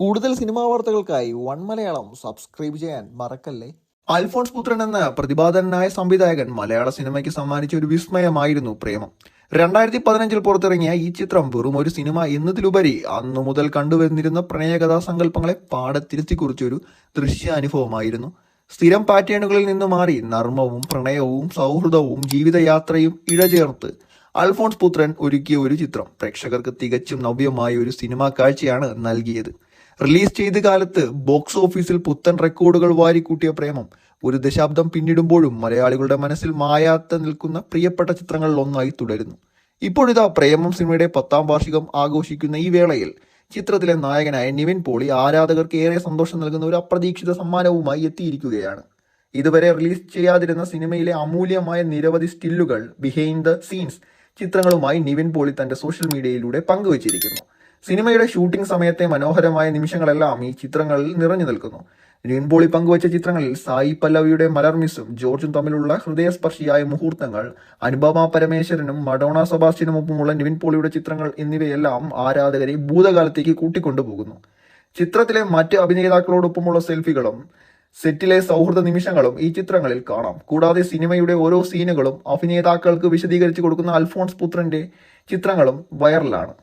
കൂടുതൽ സിനിമാ വാർത്തകൾക്കായി one Malayalam subscribe ചെയ്യാൻ മറക്കല്ലേ? അൽഫോൺസ് പുത്രൻ എന്ന പ്രതിഭാധനനായ സംവിധായകൻ മലയാള സിനിമയ്ക്ക് സമ്മാനിച്ച ഒരു വിസ്മയമായിരുന്നു പ്രേമം. രണ്ടായിരത്തി പതിനഞ്ചിൽ പുറത്തിറങ്ങിയ ഈ ചിത്രം വെറും ഒരു സിനിമ എന്നതിലുപരി അന്നു മുതൽ കണ്ടുവന്നിരുന്ന പ്രണയകഥാ സങ്കല്പങ്ങളെ പാടെ തിരുത്തി കുറിച്ചൊരു ദൃശ്യാനുഭവമായിരുന്നു. സ്ഥിരം പാറ്റേണുകളിൽ നിന്ന് മാറി നർമ്മവും പ്രണയവും സൗഹൃദവും ജീവിതയാത്രയും ഇഴചേർത്ത് അൽഫോൺസ് പുത്രൻ ഒരുക്കിയ ഒരു ചിത്രം പ്രേക്ഷകർക്ക് തികച്ചും നവ്യമായ ഒരു സിനിമാ കാഴ്ചയാണ് നൽകിയത്. റിലീസ് ചെയ്ത കാലത്ത് ബോക്സ് ഓഫീസിൽ പുത്തൻ റെക്കോർഡുകൾ വാരിക്കൂട്ടിയ പ്രേമം ഒരു ദശാബ്ദം പിന്നിടുമ്പോഴും മലയാളികളുടെ മനസ്സിൽ മായാത്ത നിൽക്കുന്ന പ്രിയപ്പെട്ട ചിത്രങ്ങളിൽ ഒന്നായി തുടരുന്നു. ഇപ്പോഴിതാ പ്രേമം സിനിമയുടെ പത്താം വാർഷികം ആഘോഷിക്കുന്ന ഈ വേളയിൽ ചിത്രത്തിലെ നായകനായ നിവിൻ പോളി ആരാധകർക്ക് ഏറെ സന്തോഷം നൽകുന്ന ഒരു അപ്രതീക്ഷിത സമ്മാനവുമായി എത്തിയിരിക്കുകയാണ്. ഇതുവരെ റിലീസ് ചെയ്യാതിരുന്ന സിനിമയിലെ അമൂല്യമായ നിരവധി സ്റ്റില്ലുകൾ ബിഹൈൻഡ് ദ സീൻസ് ചിത്രങ്ങളുമായി നിവിൻ പോളി തന്റെ സോഷ്യൽ മീഡിയയിലൂടെ പങ്കുവച്ചിരിക്കുന്നു. സിനിമയുടെ ഷൂട്ടിംഗ് സമയത്തെ മനോഹരമായ നിമിഷങ്ങളെല്ലാം ഈ ചിത്രങ്ങളിൽ നിറഞ്ഞു നിൽക്കുന്നു. നിവിൻ പങ്കുവച്ച ചിത്രങ്ങളിൽ സായി പല്ലവിയുടെ മലർമിസും ജോർജും തമ്മിലുള്ള ഹൃദയസ്പർശിയായ മുഹൂർത്തങ്ങൾ അനുപമ പരമേശ്വരനും മഡോണ സബാസ്റ്റിനുമൊപ്പമുള്ള നിവിൻ പോളിയുടെ ചിത്രങ്ങൾ എന്നിവയെല്ലാം ആരാധകരെ ഭൂതകാലത്തേക്ക് കൂട്ടിക്കൊണ്ടുപോകുന്നു. ചിത്രത്തിലെ മറ്റ് അഭിനേതാക്കളോടൊപ്പമുള്ള സെൽഫികളും സെറ്റിലെ സൗഹൃദ നിമിഷങ്ങളും ഈ ചിത്രങ്ങളിൽ കാണാം. കൂടാതെ സിനിമയുടെ ഓരോ സീനുകളും അഭിനേതാക്കൾക്ക് വിശദീകരിച്ചു കൊടുക്കുന്ന അൽഫോൺസ് പുത്രന്റെ ചിത്രങ്ങളും വൈറലാണ്.